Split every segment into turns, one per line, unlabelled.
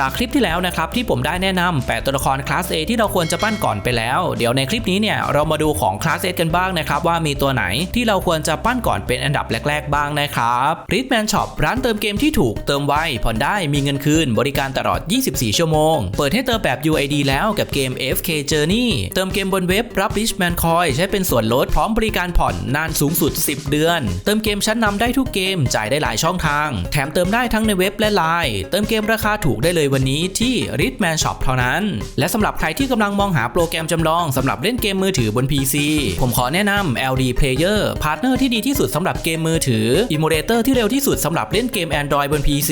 จากคลิปที่แล้วนะครับที่ผมได้แนะนำ8ตัวละครคลาส A ที่เราควรจะปั้นก่อนไปแล้ว เดี๋ยวในคลิปนี้เนี่ยเรามาดูของคลาส S กันบ้างนะครับว่ามีตัวไหนที่เราควรจะปั้นก่อนเป็นอันดับแรก ๆ บ้างนะครับ r i t m a n Shop ร้านเติมเกมที่ถูกเติมไวผ่อนได้มีเงินคืนบริการตลอด 24 ชั่วโมง เปิดให้เติมแบบ UID แล้วกับเกม FK Journey เติมเกมบนเว็บรับ Richman Coin ใช้เป็นส่วนลดพร้อมบริการผ่อนนานสูงสุด 10 เดือน เติมเกมชั้นนำได้ทุกเกมจ่ายได้หลายช่องทาง แถมเติมได้ทั้งในเว็บและไลน์เติมเกมราคาถูกได้เลยวันนี้ที่ Richman Shop เท่านั้น และสำหรับใครที่กำลังมองหาโปรแกรมจำลองสำหรับเล่นเกมมือถือบน PC ผมขอแนะนำ LD Player พาร์ทเนอร์ที่ดีที่สุดสำหรับเกมมือถือ Emulator ที่เร็วที่สุดสำหรับเล่นเกม Android บน PC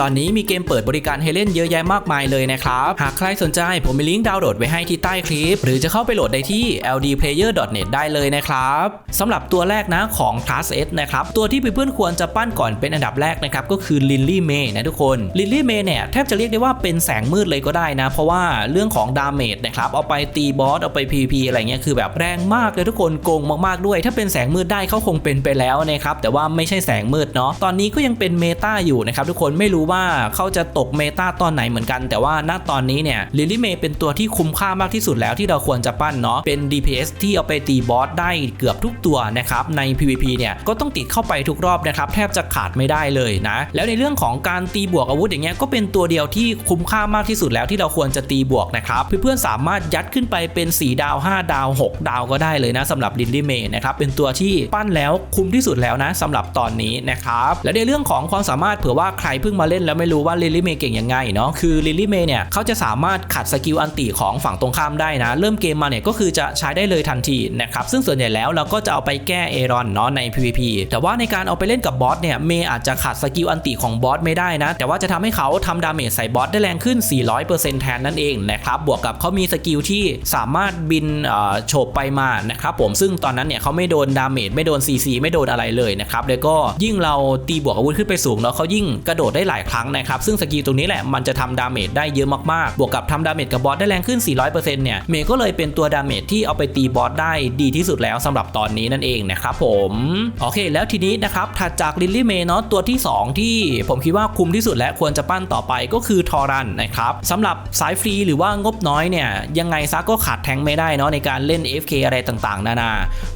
ตอนนี้มีเกมเปิดบริการให้เล่นเยอะแยะมากมายเลยนะครับ หากใครสนใจผมมีลิงก์ดาวน์โหลดไว้ให้ที่ใต้คลิป หรือจะเข้าไปโหลดได้ที่ ldplayer.net ได้เลยนะครับสำหรับตัวแรกนะของ Class S นะครับ ตัวที่เพื่อนๆควรจะปั้นก่อนเป็นอันดับแรกนะครับก็คือ Lily May นะทุกคน Lily May เนี่ยแทบจะเรียกได้ว่าเป็นแสงมืดเลยก็ได้นะ เพราะว่าเรื่องของดาเมจนะครับเอาไปตีบอสเอาไป PVP อะไรเงี้ยคือแบบแรงมากเลยทุกคนโกงมากๆด้วย ถ้าเป็นแสงมืดได้เขาคงเป็นไปแล้วนะครับแต่ว่าไม่ใช่แสงมืดเนาะตอนนี้ก็ยังเป็นเมตาอยู่นะครับทุกคนไม่รู้ว่าเขาจะตกเมตาตอนไหนเหมือนกัน แต่ว่าณตอนนี้เนี่ย Lily May เป็นตัวที่คุ้มค่ามากที่สุดแล้วที่เราควรจะปั้นเนาะเป็น DPS ที่เอาไปตีบอสได้เกือบทุกตัวนะครับใน PVP เนี่ยก็ต้องติดเข้าไปทุกรอบนะครับแทบจะขาดไม่ได้เลยนะแล้วในเรื่องของการตีบวกอาวุธอย่างเงี้ยก็เป็นตัวเดียวที่คุ้มค่ามากที่สุดแล้วที่เราควรจะตีบวกนะครับเพื่อนๆสามารถยัดขึ้นไปเป็น 4 ดาว 5 ดาว 6 ดาวก็ได้เลยนะสำหรับลินลี่เมย์นะครับเป็นตัวที่ปั้นแล้วคุ้มที่สุดแล้วนะสำหรับตอนนี้นะครับและในเรื่องของความสามารถเผื่อว่าใครเพิ่งมาเล่นแล้วไม่รู้ว่าลินลี่เมย์เก่งยังไงเนาะคือลินลี่เมย์เนี่ยเขาจะสามารถขัดสกิลอันติของฝั่งตรงข้ามได้นะ เริ่มเกมมาเนี่ยก็คือจะใช้ได้เลยทันทีนะครับซึ่งส่วนใหญ่แล้วเราก็จะเอาไปแก้เอรอนเนาะใน PVP แต่ว่าในการเอาไปเล่นกับบอสเนี่ยเมย์อาจจะขัดสกิลอันติของบอสไม่ได้นะ แต่ว่าจะทำให้เขาทำดาเมจใส่บอสได้แรงขึ้น 400%แทนนั่นเองนะครับบวกกับเขามีสกิลที่สามารถบินโฉบไปมานะครับผมซึ่งตอนนั้นเนี่ยเขาไม่โดนดาเมจไม่โดน CC ไม่โดนอะไรเลยนะครับแล้วก็ยิ่งเราตีบวกอาวุธขึ้นไปสูงเนาะเขายิ่งกระโดดได้หลายครั้งนะครับซึ่งสกิลตรงนี้แหละมันจะทำดาเมจได้เยอะมากๆ บวกกับทำดาเมจกับบอสได้แรงขึ้น 400%เนี่ยเมย์ก็เลยเป็นตัวดาเมจที่เอาไปตีบอสได้ดีที่สุดแล้วสำหรับตอนนี้นั่นเองนะครับผมโอเค แล้วทีนี้นะครับถัดจากลิลลี่เมย์เนาะตัวที่ 2 ที่ผมคิดว่าคุ้มที่สุดและควรจะปั้นต่อไปก็คือทอรันนะครับสำหรับสายฟรีหรือว่างบน้อยเนี่ยยังไงซะก็ขาดแทงไม่ได้เนาะในการเล่น FK อะไรต่างๆ นานา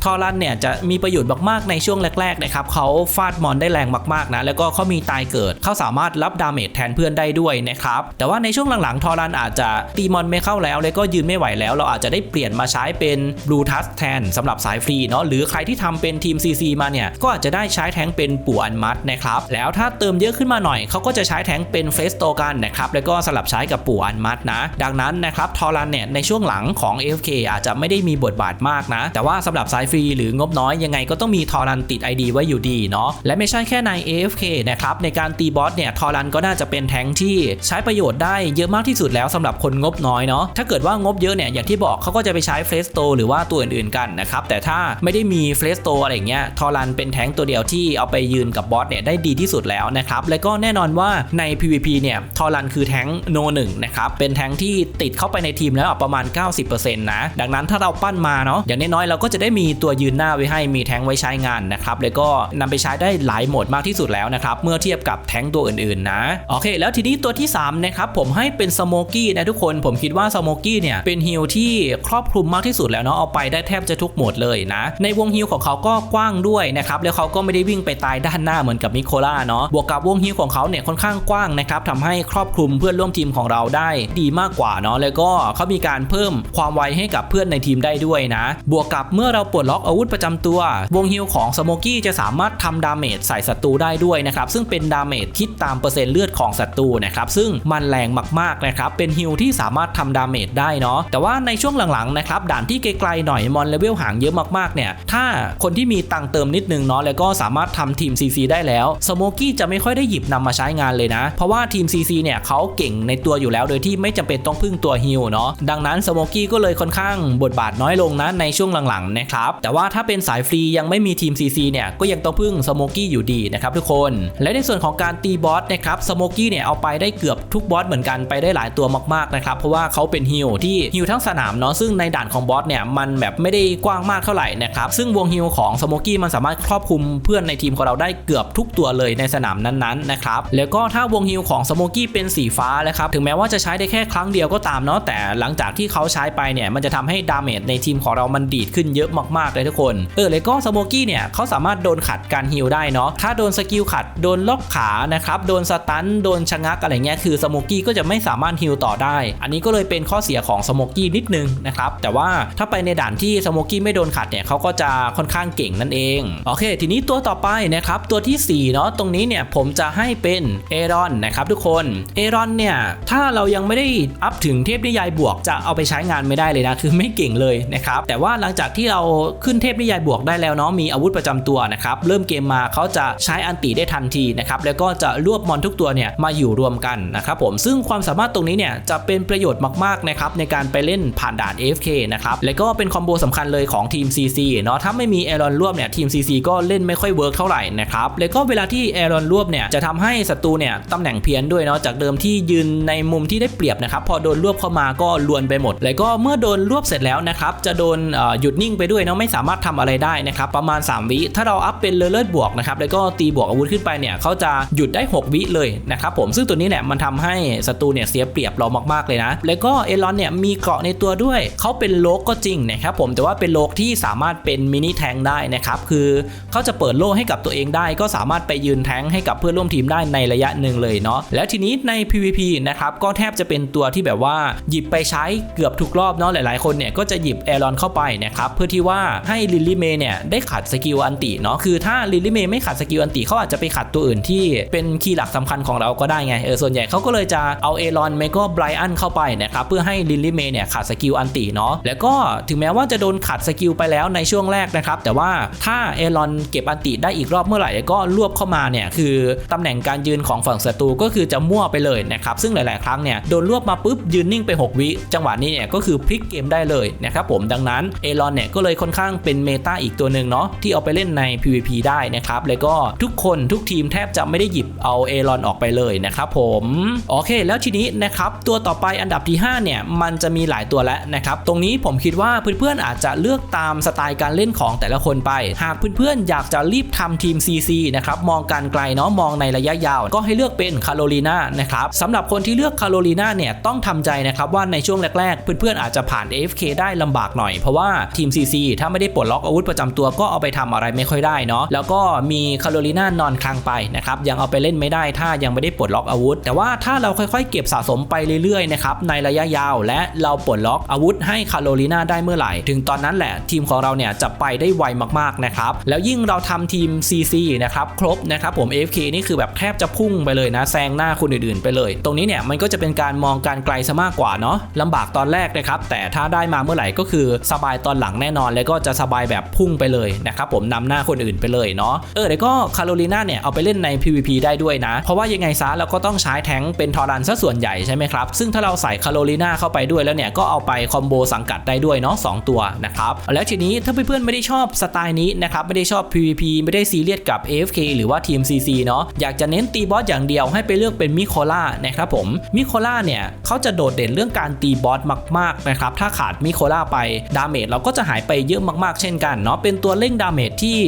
ทอรันเนี่ยจะมีประโยชน์มากๆในช่วงแรกๆนะครับเขาฟาดมอนได้แรงมากๆนะแล้วก็เขามีตายเกิดเขาสามารถรับดาเมจแทนเพื่อนได้ด้วยนะครับแต่ว่าในช่วงหลังๆ ทอรันอาจจะตีมอนไม่เข้าแล้ว แล้วก็ยืนไม่ไหวแล้ว เราอาจจะได้เปลี่ยนมาใช้เป็นบลูทัสแทนสำหรับสายฟรีเนาะหรือใครที่ทำเป็นทีม CC มาเนี่ยก็อาจจะได้ใช้แทงเป็นปู่อันมัดนะครับแล้วถ้าเติมเยอะขึ้นมาหน่อยเขาก็จะใช้แทงเป็นเฟสโตกันนะครับแล้วก็สลับใช้กับปู่อันมัดนะ ดังนั้นนะครับทอรันเนี่ยในช่วงหลังของ AFK อาจจะไม่ได้มีบทบาทมากนะ แต่ว่าสำหรับสายฟรีหรืองบน้อยยังไงก็ต้องมีทอรันติด ID ไว้อยู่ดีเนาะและไม่ใช่แค่ใน AFK นะครับในการตีบอสเนี่ยทอรันก็น่าจะเป็นแทงที่ใช้ประโยชน์ได้เยอะมากที่สุดแล้วสำหรับคนงบน้อยเนาะถ้าเกิดว่างบเยอะเนี่ยอย่างที่บอกเขาก็จะไปใช้เฟสโตหรือว่าตัวอื่นๆกันนะครับแต่ถ้าไม่ได้มีเฟสโตอะไรเงี้ยทอรันเป็นแทงตัวเดียวที่เอาไปยืนกับบอสเนี่ยได้ดีที่สุดแล้วนะครับและก็แน่นอนว่าใน PVP เนี่ยทอรันคือแท้งโนหนึ่งนะครับ เป็นแท้งที่ติดเข้าไปในทีมแล้วประมาณ 90%นะดังนั้นถ้าเราปั้นมาเนาะอย่างน้อยๆเราก็จะได้มีตัวยืนหน้าไว้ให้มีแท้งไว้ใช้งานนะครับแล้วก็นำไปใช้ได้หลายโหมดมากที่สุดแล้วนะครับเมื่อเทียบกับแท้งตัวอื่นๆนะโอเค แล้วทีนี้ตัวที่3นะครับผมให้เป็นสโมกี้นะทุกคนผมคิดว่าสโมกี้เนี่ยเป็นฮิลที่ครอบคลุมมากที่สุดแล้วเนาะเอาไปได้แทบจะทุกโหมดเลยนะ ในวงฮิลของเขาก็กว้างด้วยนะครับแล้วเขาก็ไม่ได้วิ่งไปตายด้านหน้าเหมือนกับมิโคล่าเนาะบวกกับวงฮิลของเขาเนี่ยค่อนข้างกว้างนะครับทำให้ครอบคลุมเพื่อนร่วมทีมของเราได้ดีมากกว่าเนาะแล้วก็เขามีการเพิ่มความไวให้กับเพื่อนในทีมได้ด้วยนะ บวกกับเมื่อเราปลดล็อกอาวุธประจำตัว วงฮิลของสโมกี้จะสามารถทำดาเมจใส่ศัตรูได้ด้วยนะครับ ซึ่งเป็นดาเมจคิดตามเปอร์เซ็นต์เลือดของศัตรูนะครับ ซึ่งมันแรงมากๆนะครับเป็นฮิลที่สามารถทำดาเมจได้เนาะแต่ว่าในช่วงหลังๆนะครับด่านที่ไกลๆหน่อยมอนเลเวลห่างเยอะมากๆเนี่ยถ้าคนที่มีตังเติมนิดนึงเนาะแล้วก็สามารถทำทีม CC ได้แล้วสโมกี้จะไม่ค่อยได้หยิบนำมาใช้งานเลยนะ เพราะว่าทีม CC เนี่ยเขาเก่งในตัวอยู่แล้ว โดยที่ไม่จำเป็นต้องพึ่งตัวฮิลเนาะดังนั้นสโมกี้ก็เลยค่อนข้างบทบาทน้อยลงนะในช่วงหลังๆนะครับแต่ว่าถ้าเป็นสายฟรียังไม่มีทีม CC เนี่ยก็ยังต้องพึ่งสโมกี้อยู่ดีนะครับทุกคน และในส่วนของการตีบอสนะครับสโมกี้เนี่ยเอาไปได้เกือบทุกบอสเหมือนกันไปได้หลายตัวมากๆนะครับเพราะว่าเขาเป็นฮิลที่ฮิลทั้งสนามเนาะซึ่งในด่านของบอสเนี่ยมันแบบไม่ได้กว้างมากเท่าไหร่นะครับซึ่งวงฮิลของสโมกี้มันสามารถครอบคลุมเพื่อนในทีมของเราได้เกือบทุกตัวเลยในสนามนั้นๆนะครับแล้วก็ถ้าวงฮิลของสโมกี้เป็นเป็นสีฟ้าแล้วครับ ถึงแม้ว่าจะใช้ได้แค่ครั้งเดียวก็ตามเนาะแต่หลังจากที่เขาใช้ไปเนี่ยมันจะทำให้ดาเมจในทีมของเรามันดีดขึ้นเยอะมากๆเลยทุกคนเออเลยก็สโมกี้เนี่ยเขาสามารถโดนขัดการฮิลได้เนาะถ้าโดนสกิลขัดโดนล็อกขานะครับโดนสตันโดนชะงักอะไรเงี้ยคือสโมกี้ก็จะไม่สามารถฮิลต่อได้ อันนี้ก็เลยเป็นข้อเสียของสโมกี้นิดนึงนะครับแต่ว่าถ้าไปในด่านที่สโมกี้ไม่โดนขัดเนี่ยเขาก็จะค่อนข้างเก่งนั่นเองโอเค ทีนี้ตัวต่อไปนะครับตัวที่4เนาะตรงนี้เนี่ยผมจะให้เป็นเอรอนนะครับทุกคนเอรอนเนี่ย ถ้าเรายังไม่ได้อัพถึงเทพนิยายบวกจะเอาไปใช้งานไม่ได้เลยนะ คือไม่เก่งเลยนะครับ แต่ว่าหลังจากที่เราขึ้นเทพนิยายบวกได้แล้วเนาะมีอาวุธประจำตัวนะครับ เริ่มเกมมาเขาจะใช้อันติได้ทันทีนะครับ แล้วก็จะรวบมอนทุกตัวเนี่ยมาอยู่รวมกันนะครับผมซึ่งความสามารถตรงนี้เนี่ยจะเป็นประโยชน์มากๆนะครับในการไปเล่นผ่านด่าน AFK นะครับแล้วก็เป็นคอมโบสำคัญเลยของทีม CC เนาะถ้าไม่มีเอรอนรวบเนี่ยทีม CC ก็เล่นไม่ค่อยเวิร์กเท่าไหร่นะครับแล้วก็เวลาที่เอรอนรวบเนี่ยจะทำให้ศัตรูเนี่ยตำแหน่งเพี้ยนด้วยเนาะจากเดิมที่ยืนในมุมที่ได้เปรียบนะครับพอโดนรวบเข้ามาก็ลวนไปหมด แล้วก็เมื่อโดนรวบเสร็จแล้วนะครับจะโดนหยุดนิ่งไปด้วยเนาะไม่สามารถทำอะไรได้นะครับประมาณ 3 วิถ้าเราอัพเป็นเลเลิศบวกนะครับแล้วก็ตีบวกอาวุธขึ้นไปเนี่ยเขาจะหยุดได้ 6 วิเลยนะครับผมซึ่งตัวนี้เนี่ยมันทำให้ศัตรูเนี่ยเสียเปรียบเรามากๆเลยนะ แล้วก็เอรอนเนี่ยมีเกราะในตัวด้วยเขาเป็นโลกก็จริงนะครับผมแต่ว่าเป็นโลกที่สามารถเป็นมินิแทงได้นะครับคือเขาจะเปิดโล่ให้กับตัวเองได้ ก็สามารถไปยืนแทงให้กับเพื่อนร่วมทีมได้ในระยะหนึ่งเลยเนาะแล้วทีนี้ในใน PVP นะครับก็แทบจะเป็นตัวที่แบบว่าหยิบไปใช้เกือบทุกรอบเนาะหลายๆคนเนี่ยก็จะหยิบเอรอนเข้าไปนะครับเพื่อที่ว่าให้ลิลลี่เมย์เนี่ยได้ขัดสกิลอันติเนาะคือถ้าลิลลี่เมย์ไม่ขัดสกิลอันติเขาอาจจะไปขัดตัวอื่นที่เป็นคีย์หลักสำคัญของเราก็ได้ไงเออส่วนใหญ่เขาก็เลยจะเอาเอรอนเมก็ไบรอันเข้าไปนะครับเพื่อให้ลิลลี่เมย์เนี่ยขัดสกิลอันติเนาะแล้วก็ถึงแม้ว่าจะโดนขัดสกิลไปแล้วในช่วงแรกนะครับแต่ว่าถ้าเอรอนเก็บอันติได้อีกรอบเมื่อไหร่ก็รวบเข้ามาเนี่ยคือตำแหน่งการยืนของฝั่งศัตรูก็คือจะมั่วไปเลยนะครับซึ่งหลาย ๆ ครั้งเนี่ยโดนรวบมาปุ๊บยืนนิ่งไป 6 วิ จังหวะนี้เนี่ยก็คือพลิกเกมได้เลยนะครับผมดังนั้นเอรอนเนี่ยก็เลยค่อนข้างเป็นเมตาอีกตัวหนึ่งเนาะที่เอาไปเล่นใน PVP ได้นะครับแล้วก็ทุกคนทุกทีมแทบจะไม่ได้หยิบเอาเอรอนออกไปเลยนะครับผมโอเค แล้วทีนี้นะครับตัวต่อไปอันดับที่ 5 เนี่ยมันจะมีหลายตัวแล้วนะครับตรงนี้ผมคิดว่าเพื่อน ๆ อาจจะเลือกตามสไตล์การเล่นของแต่ละคนไป หากเพื่อน ๆ อยากจะรีบทำทีม CC นะครับมองการไกลเนาะมองในระยะยาว ก็ให้เลือกเป็นคาโรลีนานะครับสำหรับคนที่เลือกคาโรลีนาเนี่ยต้องทำใจนะครับว่าในช่วงแรก ๆ เพื่อนๆอาจจะผ่าน AFK ได้ลำบากหน่อย เพราะว่าทีม CC ถ้าไม่ได้ปลดล็อกอาวุธประจำตัวก็เอาไปทำอะไรไม่ค่อยได้เนาะแล้วก็มีคาโรลีนานอนคลังไปนะครับยังเอาไปเล่นไม่ได้ถ้ายังไม่ได้ปลดล็อกอาวุธ แต่ว่าถ้าเราค่อยๆ เก็บสะสมไปเรื่อยๆนะครับในระยะยาวและเราปลดล็อกอาวุธให้คาโรลีนาได้เมื่อไหร่ ถึงตอนนั้นแหละทีมของเราเนี่ยจะไปได้ไวมากๆนะครับแล้วยิ่งเราทำทีม CC นะครับครบนะครับผม AFK นี่คือแบบแทบจะพุ่งไปเลยนะแซงหน้าคนอื่นไปเลย ตรงนี้เนี่ยมันก็จะเป็นการมองการไกลซะมากกว่าเนาะลำบากตอนแรกนะครับแต่ถ้าได้มาเมื่อไหร่ก็คือสบายตอนหลังแน่นอน แล้วก็จะสบายแบบพุ่งไปเลยนะครับผมนำหน้าคนอื่นไปเลยเนาะเออแล้วก็คาโรลีนาเนี่ยเอาไปเล่นใน PVP ได้ด้วยนะ เพราะว่ายังไงซะเราก็ต้องใช้แทงเป็นทอรันซะส่วนใหญ่ใช่ไหมครับซึ่งถ้าเราใส่คาโรลีนาเข้าไปด้วยแล้วเนี่ยก็เอาไปคอมโบสังกัดได้ด้วยเนาะสองตัวนะครับแล้วทีนี้ถ้าเพื่อนๆไม่ได้ชอบสไตล์นี้นะครับไม่ได้ชอบ PVP ไม่ได้ซีเรียสกับ AFK หรือว่าทีม CC เนาะอยากจะเน้นตีบอสอย่างเดียวให้ไปเลือกเป็นมิโคลานะครับผมมิโคล่าเนี่ยเขาจะโดดเด่นเรื่องการตีบอสมากๆนะครับถ้าขาดมิโคล่าไปดาเมจเราก็จะหายไปเยอะมากๆ เช่นกันเนาะเป็นตัวเร่งดาเมจที่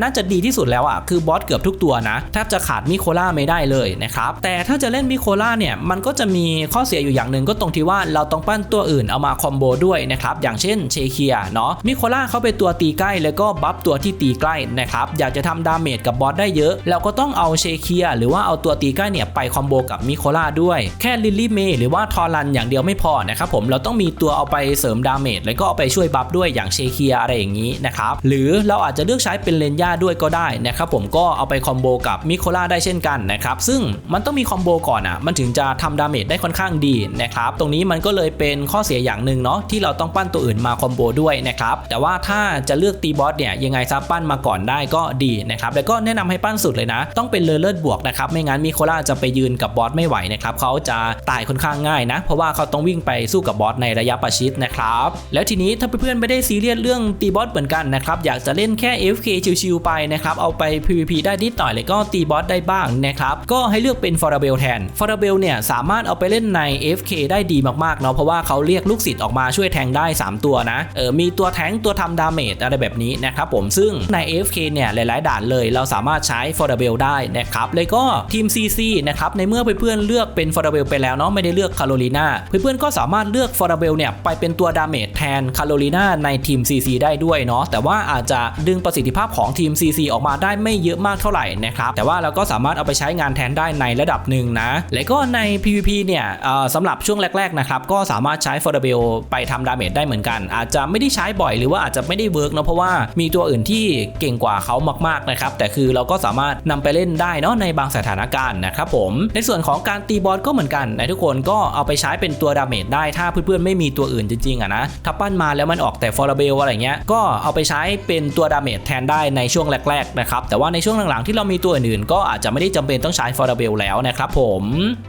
น่าจะดีที่สุดแล้วอะคือบอสเกือบทุกตัวนะแทบจะขาดมิโคล่าไม่ได้เลยนะครับแต่ถ้าจะเล่นมิโคล่าเนี่ยมันก็จะมีข้อเสียอยู่อย่างหนึ่งก็ตรงที่ว่าเราต้องปั้นตัวอื่นเอามาคอมโบด้วยนะครับอย่างเช่นเชเคียเนาะมิโคล่าเขาเป็นตัวตีใกล้แล้วก็บัฟตัวที่ตีใกล้นะครับอยากจะทำดาเมจกับบอสได้เยอะเราก็ต้องเอาเชเคียหรือว่าเอาตัวตีใกล้เนี่ยไปคอมโบกับมิโคล่าด้วย แค่ลิลลี่เมย์หรือว่าทอรันอย่างเดียวไม่พอนะครับผมเราต้องมีตัวเอาไปเสริมดาเมจแล้วก็เอาไปช่วยบัฟด้วยอย่างเชเคียอะไรอย่างนี้นะครับหรือเราอาจจะเลือกใช้เป็นเลนย่าด้วยก็ได้นะครับผมก็เอาไปคอมโบกับมิโคล่าได้เช่นกันนะครับซึ่งมันต้องมีคอมโบก่อนอะมันถึงจะทำดาเมจได้ค่อนข้างดีนะครับตรงนี้มันก็เลยเป็นข้อเสียอย่างหนึ่งเนาะที่เราต้องปั้นตัวอื่นมาคอมโบด้วยนะครับแต่ว่าถ้าจะเลือกตีบอสเนี่ยยังไงซะปั้นมาก่อนได้ก็ดีนะครับแล้วก็แนะนำให้ปั้นสุดเลยนะ ต้องเป็นเลเลิศบวกนะครับไม่งั้นมิโคล่าจะไปยืนกับบอสไม่ไหวนะครับเขาจะตายค่อนข้างง่ายนะ เพราะว่าเขาต้องวิ่งไปสู้กับบอสในระยะประชิดนะครับแล้วทีนี้ถ้าเพื่อนๆไม่ได้ซีเรียสเรื่องตีบอสเหมือนกันนะครับอยากจะเล่นแค่ FK ชิวๆไปนะครับเอาไป PVP ได้นิดหน่อยเลยก็ตีบอสได้บ้างนะครับก็ให้เลือกเป็นฟอร์เบลแทนฟอร์เบลเนี่ยสามารถเอาไปเล่นใน FK ได้ดีมากๆเนาะเพราะว่าเขาเรียกลูกศิษย์ออกมาช่วยแทงได้ 3 ตัวนะเออมีตัวแทงตัวทำดาเมจอะไรแบบนี้นะครับผมซึ่งใน FK เนี่ยหลายๆ ด่านเลย เราสามารถใช้ฟอร์เบลได้นะครับเลยก็ทีม CC นะครับในเมื่อเเพื่อนๆเลือกเป็นฟอร์เบลไปแล้วเนาะไม่ได้เลือกคาโรลีนาเพื่อนๆก็สามารถเลือกฟอร์เบลเนี่ยไปเป็นตัวดาเมจแทนคาโรลีนาในทีม CC ได้ด้วยเนาะแต่ว่าอาจจะดึงประสิทธิภาพของทีม CC ออกมาได้ไม่เยอะมากเท่าไหร่นะครับแต่ว่าเราก็สามารถเอาไปใช้งานแทนได้ในระดับหนึ่งนะและก็ใน PVP เนี่ยสำหรับช่วงแรกๆนะครับก็สามารถใช้ฟอร์เบลไปทำดาเมจได้เหมือนกัน อาจจะไม่ได้ใช้บ่อยหรือว่าอาจจะไม่ได้เวิร์กเนาะเพราะว่ามีตัวอื่นที่เก่งกว่าเขามากๆนะครับแต่คือเราก็สามารถนำไปเล่นได้เนาะในบางสถานการณ์นะครับผมในส่วนของของการตีบอสก็เหมือนกันนะทุกคนก็เอาไปใช้เป็นตัวดาเมจได้ถ้าเพื่อนๆไม่มีตัวอื่นจริงๆอะนะถ้าปั้นมาแล้วมันออกแต่ฟอร์เบลอะไรเงี้ยก็เอาไปใช้เป็นตัวดาเมจแทนได้ในช่วงแรกๆนะครับแต่ว่าในช่วงหลังๆที่เรามีตัวอื่นๆก็อาจจะไม่ได้จำเป็นต้องใช้ฟอร์เบลแล้วนะครับผม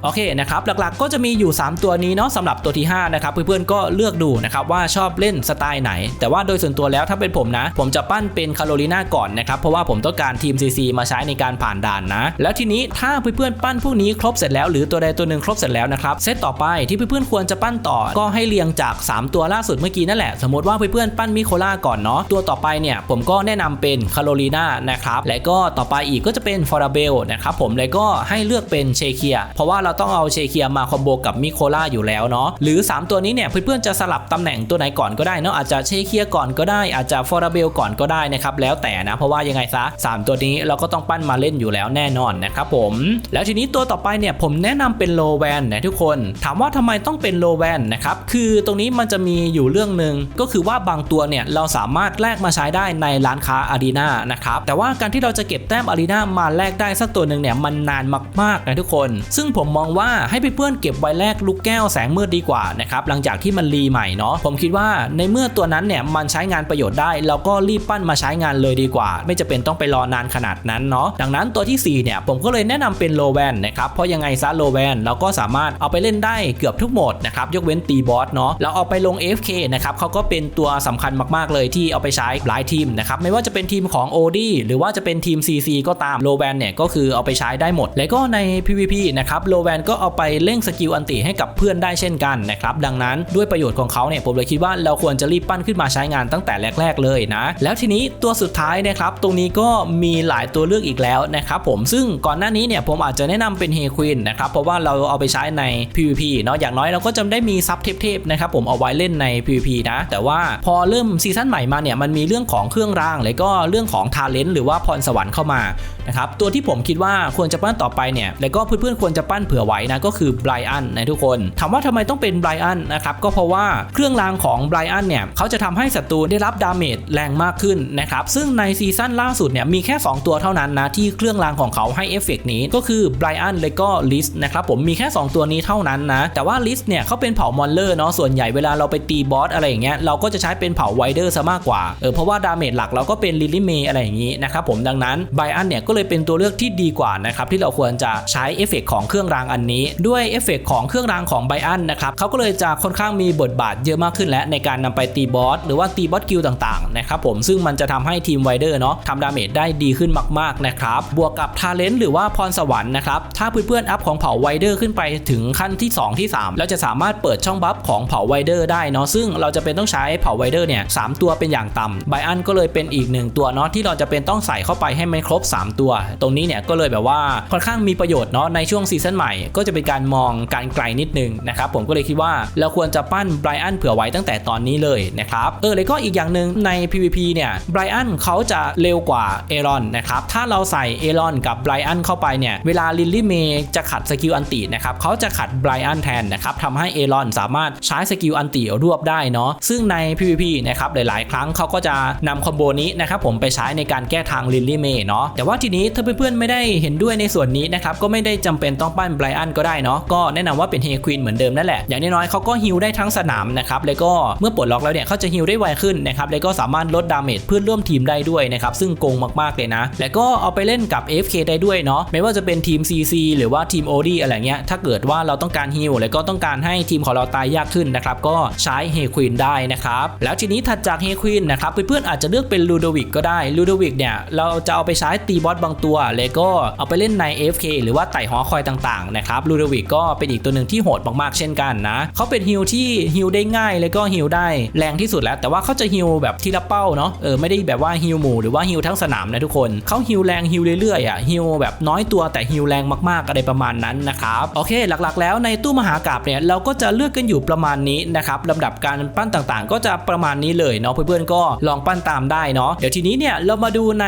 โอเคนะครับหลักๆก็จะมีอยู่ 3 ตัวนี้เนาะสำหรับตัวที่5นะครับเพื่อนๆก็เลือกดูนะครับว่าชอบเล่นสไตล์ไหน แต่ว่าโดยส่วนตัวแล้วถ้าเป็นผมนะ ผมจะปั้นเป็นคาโรลีนาก่อนนะครับเพราะว่าผมต้องการทีม CC มาใช้ในการผ่านด่านนะ แล้วทีนี้ถ้าเพื่อนๆปั้นพวกนี้ครบเสร็จแล้วหรือตัวใดตัวหนึ่งครบเสร็จแล้วนะครับเซตต่อไปที่เพื่อนๆควรจะปั้นต่อ ก็ให้เรียงจาก 3 ตัวล่าสุดเมื่อกี้นั่นแหละ สมมติว่าเพื่อนๆปั้นมิโคล่าก่อนเนาะตัวต่อไปเนี่ยผมก็แนะนำเป็นคาโรลีนานะครับและก็ต่อไปอีกก็จะเป็นฟอร์เบลนะครับผมแล้วก็ให้เลือกเป็นเชเคียเพราะว่าเราต้องเอาเชเคียมาคอมโบกับมิโคล่าอยู่แล้วเนาะหรือ 3 ตัวนี้เนี่ยเพื่อนๆจะสลับตำแหน่งตัวไหนก่อนก็ได้เนาะอาจจะเชเคียก่อนก็ได้อาจจะฟอร์เบลก่อนก็ได้นะครับแล้วแต่นะเพราะว่ายังไงซะ3 ตัวนี้เราก็ต้องปั้นมาเล่นอยู่แล้วแน่นอนนะครับผมแล้วทีนี้ตัวต่อไปเนี่ยผมแนะนำเป็นโลแวนนะทุกคน ถามว่าทำไมต้องเป็นโลแวนนะครับ คือตรงนี้มันจะมีอยู่เรื่องหนึ่งก็คือว่าบางตัวเนี่ยเราสามารถแลกมาใช้ได้ในร้านค้าอารีนานะครับ แต่ว่าการที่เราจะเก็บแต้มอารีนามาแลกได้สักตัวหนึ่งเนี่ยมันนานมากๆนะทุกคน ซึ่งผมมองว่าให้เพื่อนๆเก็บไว้แลกลูกแก้วแสงมืดดีกว่านะครับหลังจากที่มันรีใหม่เนาะผมคิดว่าในเมื่อตัวนั้นเนี่ยมันใช้งานประโยชน์ได้เราก็รีบปั้นมาใช้งานเลยดีกว่า ไม่จะเป็นต้องไปรอนานขนาดนั้นเนาะดังนั้นตัวที่4เนี่ยผมก็เลยแนะนำเป็นโลแวนนะครับเพราะยังไงซะโลแวนเราก็สามารถเอาไปเล่นได้เกือบทุกโหมดนะครับยกเว้นตีบอสเนาะแล้วเอาไปลง AFK นะครับเขาก็เป็นตัวสำคัญมากๆเลยที่เอาไปใช้หลายทีมนะครับไม่ว่าจะเป็นทีมของ OD หรือว่าจะเป็นทีม CC ก็ตามโลแวนเนี่ยก็คือเอาไปใช้ได้หมด แล้วก็ใน PVP นะครับโลแวนก็เอาไปเล่งสกิลอันติให้กับเพื่อนได้เช่นกันนะครับดังนั้นด้วยประโยชน์ของเขาเนี่ยผมเลยคิดว่าเราควรจะรีบปั้นขึ้นมาใช้งานตั้งแต่แรก ๆเลยนะ แล้วทีนี้ตัวสุดท้ายนะครับตรงนี้ก็มีหลายตัวเลือกอีกแล้วนะครับผมซึ่งก่อนหน้านี้เนี่ยผมอาจจะแนะนำเป็นเฮควินนะครับเพราะว่าเราเอาไปใช้ใน PVP เนาะอย่างน้อยเราก็จะได้มีซับเทพๆนะครับผมเอาไว้เล่นใน PVP นะ แต่ว่าพอเริ่มซีซั่นใหม่มาเนี่ยมันมีเรื่องของเครื่องรางแล้วก็เรื่องของทาเลนต์หรือว่าพรสวรรค์เข้ามานะครับตัวที่ผมคิดว่าควรจะปั้นต่อไปเนี่ยแล้วก็เพื่อนๆควรจะปั้นเผื่อไว้นะก็คือไบรอันนะทุกคนถามว่าทำไมต้องเป็นไบรอันนะครับก็เพราะว่าเครื่องรางของไบรอันเนี่ยเขาจะทำให้ศัตรูได้รับดาเมจแรงมากขึ้นนะครับซึ่งในซีซั่นล่าสุดเนี่ยมีแค่ 2 ตัวเท่านั้นนะที่เครื่องรางของเขาให้เอฟเฟกนี้ก็คือไบรอันและก็ลิสนะครับผมมีแค่ 2 ตัวนี้เท่านั้นนะแต่ว่าลิสเนี่ยเขาเป็นเผ่ามอนเลอร์เนาะส่วนใหญ่เวลาเราไปตีบอสอะไรอย่างเงี้ยเราก็จะใช้เป็นเผ่าไวเดอร์ซะมากกว่าเออเพราะว่าดาเมจหลักเราก็เป็นลิลิเมอะไรอย่างงี้นะครับผมดังนั้นไบอันเนี่ยก็เลยเป็นตัวเลือกที่ดีกว่านะครับที่เราควรจะใช้เอฟเฟกของเครื่องรางอันนี้ ด้วยเอฟเฟกของเครื่องรางของไบอันนะครับเขาก็เลยจะค่อนข้างมีบทบาทเยอะมากขึ้นและในการนำไปตีบอสหรือว่าตีบอสกิลต่างๆนะครับผมซึ่งมันจะทำให้ทีมไวเดอร์เนาะทำดาเมจได้ดีขึ้นมากๆนะครับบวกกับทาเลนต์หรือว่าพรสวรรค์นะครับถ้าเพื่อนๆอัพของเผ่าไวเดอร์ขึ้นไปถึงขั้นที่ 2 ที่ 3 แล้วจะสามารถเปิดช่องบัฟของเผ่าไวเดอร์ได้เนาะซึ่งเราจะเป็นต้องใช้เผ่าไวเดอร์เนี่ยสตัวเป็นอย่างต่ำไบอันก็เลยเป็นอีกหนึ่งตัวเนาะที่เราจะเป็นต้องใส่เข้าไปให้มันครบ 3 ตัว ตรงนี้เนี่ยก็เลยแบบว่าค่อนข้างมีประโยชน์เนาะในช่วงซีซั่นใหม่ก็จะเป็นการมองการไกลนิดนึงนะครับผมก็เลยคิดว่าเราควรจะปั้นไบรอันเผื่อไว้ตั้งแต่ตอนนี้เลยนะครับเออแล้วก็อีกอย่างหนึ่งใน PVP เนี่ยไบรอันเขาจะเร็วกว่าเอรอนนะครับถ้าเราใส่เอรอนกับไบอันเข้าไปเนี่ยเวลาลิลลี่เมย์จะขัดสกิลอันตินะครับเขาจะขัดไบรอันแทนนะครับทำให้เอรอนสามารถใช้สกิลอันติรวบได้เนาะซึ่งใน PVP นะครับหลาย ๆ ครั้งเขาก็จะนำคอมโบนี้นะครับผมไปใช้ในการแก้ทางลิลลี่เมย์เนาะแต่ว่าทีนี้ถ้าเพื่อน ๆ ไม่ได้เห็นด้วยในส่วนนี้นะครับก็ไม่ได้จำเป็นต้องปั้นไบรอันก็ได้เนาะก็แนะนำว่าเป็นเฮควินเหมือนเดิมนั่นแหละอย่างน้อยๆเขาก็ฮิลได้ทั้งสนามนะครับแล้วก็เมื่อปลดล็อกแล้วเนี่ยเขาจะฮิลได้ไวขึ้นนะครับแล้วก็สามารถลดดาเมจเพื่อนร่วมทีมได้ด้วยนะครับซึ่งโกงมากๆเลยนะ แล้วก็เอาไปเล่นกับ FK ได้ด้วยเนาะไม่ว่าจะเป็นทีม CC หรือว่าทีม OD อะไรเงี้ยถ้าเกิดว่าเราต้องการฮิลแล้วก็ต้องการให้ทีมของเราตายยากขึ้นนะครับก็ใช้เฮควินได้นะครับแล้วทีนี้ถัดจากเฮควินนะครับเพื่อนๆอาจจะเลือกเป็นลูโดวิกก็ได้ลูโดวิกเนี่ยเราจะเอาไปใช้ตีบอสบางตัวแล้วก็เอาไปเล่นใน AFK หรือว่าไต่หอคอยต่างๆนะครับลูโดวิกก็เป็นอีกตัวหนึ่งที่โหดมากๆเช่นกันนะเขาเป็นฮิลที่ฮิลได้ง่ายแล้วก็ฮิลได้แรงที่สุดแล้ว แต่ว่าเขาจะฮิลแบบทีละเป้าเนาะเออไม่ได้แบบว่าฮิลหมู่หรือว่าฮิลทั้งสนามนะทุกคนเขาฮิลแรงฮิลเรื่อยๆอะฮิลแบบน้อยตัวแต่ฮิลแรงมากๆอะไรประมาณมาณนั้นนะครับโอเคหลักๆ แล้วในตู้มหากราบเนี่ยเราก็จะเลือกกันอยู่ประมาณนี้นะครับลำดับการปั้นต่างๆ ก็จะประมาณนี้เลยเนาะเพื่อนๆก็ลองปั้นตามได้เนาะเดี๋ยวทีนี้เนี่ยเรามาดูใน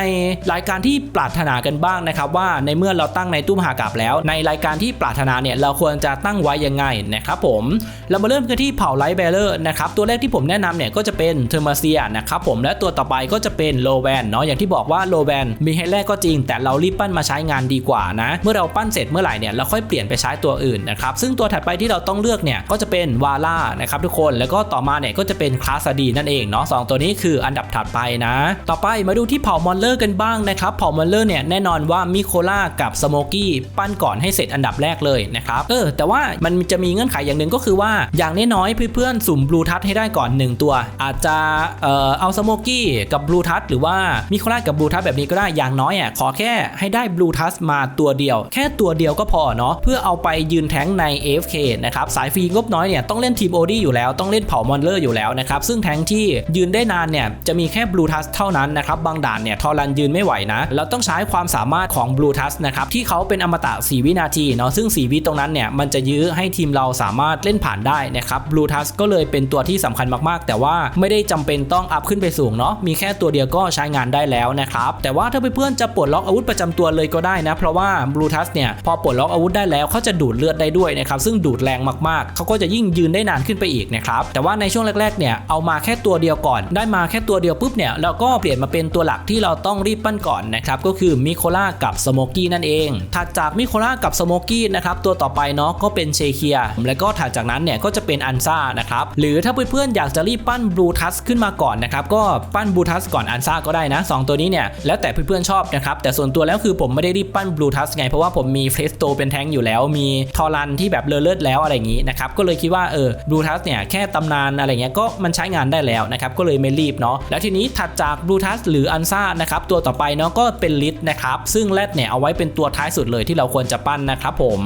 รายการที่ปรารถนากันบ้างนะครับว่าในเมื่อเราตั้งในตู้มหากราบแล้ว ในรายการที่ปรารถนาเนี่ยเราควรจะตั้งไว้ยังไงนะครับผมเรามาเริ่มกันที่เผ่าไลท์เบลเลอร์นะครับตัวแรกที่ผมแนะนำเนี่ยก็จะเป็นเทอร์มาเซียนะครับผมและตัวต่อไปก็จะเป็นโลแวนเนาะอย่างที่บอกว่าโลแวนมีให้แรกก็จริง แต่เรารีบปั้นมาใช้งานดีกว่านะ เมื่อเราปั้นเสร็จเมื่อไหร่เนี่ยเราค่อยเปลี่ยนไปใช้ตัวอื่นนะครับซึ่งตัวถัดไปที่เราต้องเลือกเนี่ยก็จะเป็นวาล่านะครับทุกคนแล้วก็ต่อมาเนี่ยก็จะเป็นคลาสดีนั่นเองเนาะสองตัวนี้คืออันดับถัดไปนะ ต่อไปมาดูที่เผ่ามอนเลอร์กันบ้างนะครับเผ่ามอนเลอร์เนี่ยแน่นอนว่ามิโคล่ากับสโมกี้ปั้นก่อนให้เสร็จอันดับแรกเลยนะครับเออแต่ว่ามันจะมีเงื่อนไขอย่างหนึ่งก็คือว่าอย่างน้อยๆเพื่อนๆสุ่มบลูทัชให้ได้ก่อน 1 ตัว อาจจะเอ่อเอาสโมกี้กับบลูทัชหรือว่ามิโคล่ากับบลูทัชแบบนี้ก็ได้อย่างน้อยอะขอแค่ให้ได้บลูทัชมาตัวเดียว แค่ตัวเดียวก็พอเนาะเพื่อเอาไปยืนแท้งใน AFK นะครับสายฟรีงบน้อยเนี่ยต้องเล่นทีมโอดีอยู่แล้วต้องเล่นเผ่ามอนเลอร์อยู่แล้วนะครับซึ่งแท้งที่ยืนได้นานเนี่ยจะมีแค่บลูทัชเท่านั้นนะครับบางด่านเนี่ยทอรันยืนไม่ไหวนะเราต้องใช้ความสามารถของบลูทัชนะครับที่เขาเป็นอมตะ 4 วินาทีเนาะซึ่ง 4 วิตรงนั้นเนี่ยมันจะยื้อให้ทีมเราสามารถเล่นผ่านได้นะครับบลูทัชก็เลยเป็นตัวที่สำคัญมากๆ แต่ว่าไม่ได้จำเป็นต้องอัพขึ้นไปสูงเนาะมีแค่ตัวเดียวก็ใช้งานได้แล้วนะครับแต่ว่าถ้าเพื่อนๆจะปลดล็อกอาวุธประจำตัวเลยก็ได้นะเพราะว่าบลูทัชเนี่ยพอปลดล็อกอาวุธได้แล้วเขาจะดูดเลือดได้ด้วยนะครับซึ่งดูดแรงมากๆเขาก็จะยิ่งยืนได้นานขึ้นไปอีกนะครับแต่ว่าในช่วงแรกๆเนี่ยเอามาแค่ตัวเดียวก่อน ได้มาแค่ตัวเดียวปุ๊บเนี่ยเราก็เปลี่ยนมาเป็นตัวหลักที่เราต้องรีบปั้นก่อนนะครับก็คือมิโคล่ากับสโมกี้นั่นเองถัดจากมิโคล่ากับสโมกี้นะครับตัวต่อไปเนาะก็เป็นเชเคียแล้วก็ถัดจากนั้นเนี่ยก็จะเป็นอันซ่านะครับหรือถ้าเพื่อนๆอยากจะรีบปั้นบลูทัสขึ้นมาก่อนนะครับก็ปั้นบลูทัสก่อนอันซ่าก็ได้นะสตัวนี้เนี่ยแล้วแต่เพื่อนๆชอบนะครับแต่ส่วนตัวแล้วคือผมไม่ได้รีบปั้นบลูทัสไงเพราะว่าผมมีเฟสโตเป็นแท้งอยู่แล้ว มีทอรันที่แบบเลอเลิศแล้วอะไรอย่างนี้นะครับ ก็เลยคิดว่าเออบลูทัสเนี่ยแค่ตำนานอะไรเงี้ยก็มันใช้งานได้แล้วนะครับ ก็เลยไม่รีบเนาะ แล้วทีนี้ถัดจากบลูทัสหรืออันซ่านะครับตัวต่อไปเนาะก็เป็นลิทนะครับ ซึ่งแรดเนี่ยเอาไว้เป็นตัวท้ายสุดเลยที่เราควรจะปั้นนะครับผม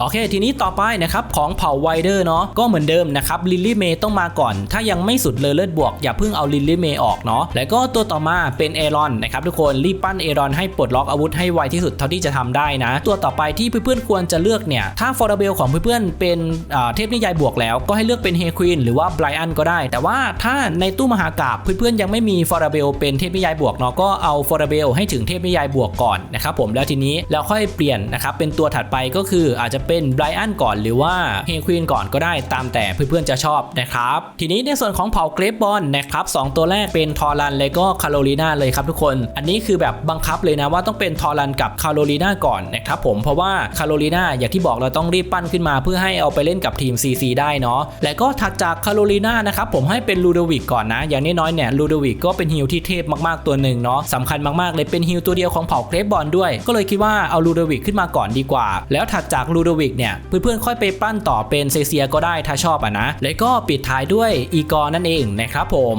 โอเค ทีนี้ต่อไปนะครับของเผ่าไวเดอร์เนาะก็เหมือนเดิมนะครับลิลลี่เมย์ต้องมาก่อน ถ้ายังไม่สุดเลอเลิศบวกอย่าเพิ่งเอาลิลลี่เมย์ออกเนาะแล้วก็ตัวต่อมาเป็นเอรอนนะครับทุกคนรีบปั้นเอรอนให้ปลดล็อกอาวุธให้ไวที่สุดเท่าที่จะทำได้นะ ตัวต่อไปที่เพื่อนๆควรจะเลือกเนี่ย ถ้าฟอร์เบลของเพื่อนๆเป็นเทพนิยายบวกแล้วก็ให้เลือกเป็นเฮควีนหรือว่าไบรอันก็ได้ แต่ว่าถ้าในตู้มหากราบเพื่อนๆยังไม่มีฟอร์เบลเป็นเทพนิยายบวกเนาะก็เอาฟอร์เบลให้ถึงเทพนิยายบวกก่อนนะครับผมแล้วทีนี้แล้วค่อยเปลี่ยนนะครับเป็นตัวถัดไปก็คืออาจจะเป็นไบรอันก่อนหรือว่าเฮควีนก่อนก็ได้ตามแต่เพื่อนๆจะชอบนะครับทีนี้ในส่วนของเผ่าเกรฟบอลนะครับสองตัวแรกเป็นทอรันและก็คาโรลีนาเลยครับทุกคน อันนี้คือแบบบังคับเลยนะว่าต้องเป็นทอรันกับคาโรลีนาก่อนนะครับผมเพราะว่าคาโรลีนาอย่างที่บอกเราต้องรีบปั้นขึ้นมาเพื่อให้เอาไปเล่นกับทีม CC ได้เนาะและก็ถัดจากคาโรลีนานะครับผมให้เป็นลูโดวิกก่อนนะ อย่างน้อยๆเนี่ยลูโดวิกก็เป็นฮิลที่เทพมากๆตัวหนึ่งเนาะสำคัญมากๆเลยเป็นฮิลตัวเดียวของเผ่าเกรฟบอลด้วย ก็เลยคิดว่าเอาลูโดวิกขึ้นมาก่อนดีกว่า แล้วถัดจากลูโดวิกเนี่ยเพื่อนๆค่อยไปปั้นต่อเป็นเซเซียก็ได้ถ้าชอบอะนะแล้วก็ปิดท้ายด้วยอีกอร์นั่นเองนะครับผม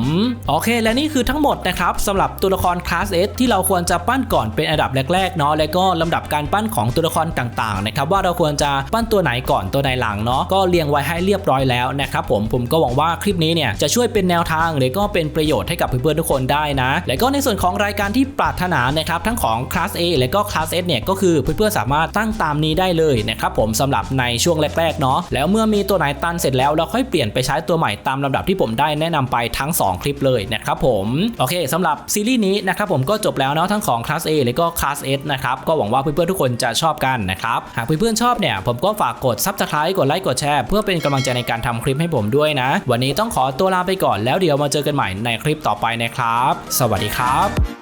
โอเค และนี่คือทั้งหมดนะครับสำหรับตัวละครคลาส S ที่เราควรจะปั้นก่อนเป็นอันดับแรกๆเนาะแล้วก็ลำดับการปั้นของตัวละครต่างๆนะครับว่าเราควรจะปั้นตัวไหนก่อนตัวไหนหลังเนาะก็เรียงไว้ให้เรียบร้อยแล้วนะครับผมผมก็หวังว่าคลิปนี้เนี่ยจะช่วยเป็นแนวทางหรือก็เป็นประโยชน์ให้กับเพื่อนๆทุกคนได้นะ และก็ในส่วนของรายการที่ปรารถนานะครับทั้งของคลาส A และก็คลาส S เนี่ยก็คือเพื่อนๆสามารถตั้งตามนี้ได้เลยนะครับผมสำหรับในช่วงแรกๆเนาะแล้วเมื่อมีตัวไหนตันเสร็จแล้วเราค่อยเปลี่ยนไปใช้ตัวใหม่ตามลำดับที่ผมได้แนะนำไปทั้ง 2 คลิปเลยนะครับผมโอเคสำหรับซีรีส์นี้นะครับผมก็จบแล้วเนาะทั้งของคลาส A และก็คลาส S นะครับก็หวังว่าเพื่อนๆทุกคนจะชอบกันนะครับหากเพื่อนๆชอบเนี่ย ผมก็ฝากกด Subscribe กดไลค์กดแชร์เพื่อเป็นกำลังใจในการทำคลิปให้ผมด้วยนะ วันนี้ต้องขอตัวลาไปก่อนแล้วเดี๋ยวมาเจอกันใหม่ในคลิปต่อไปนะครับ สวัสดีครับ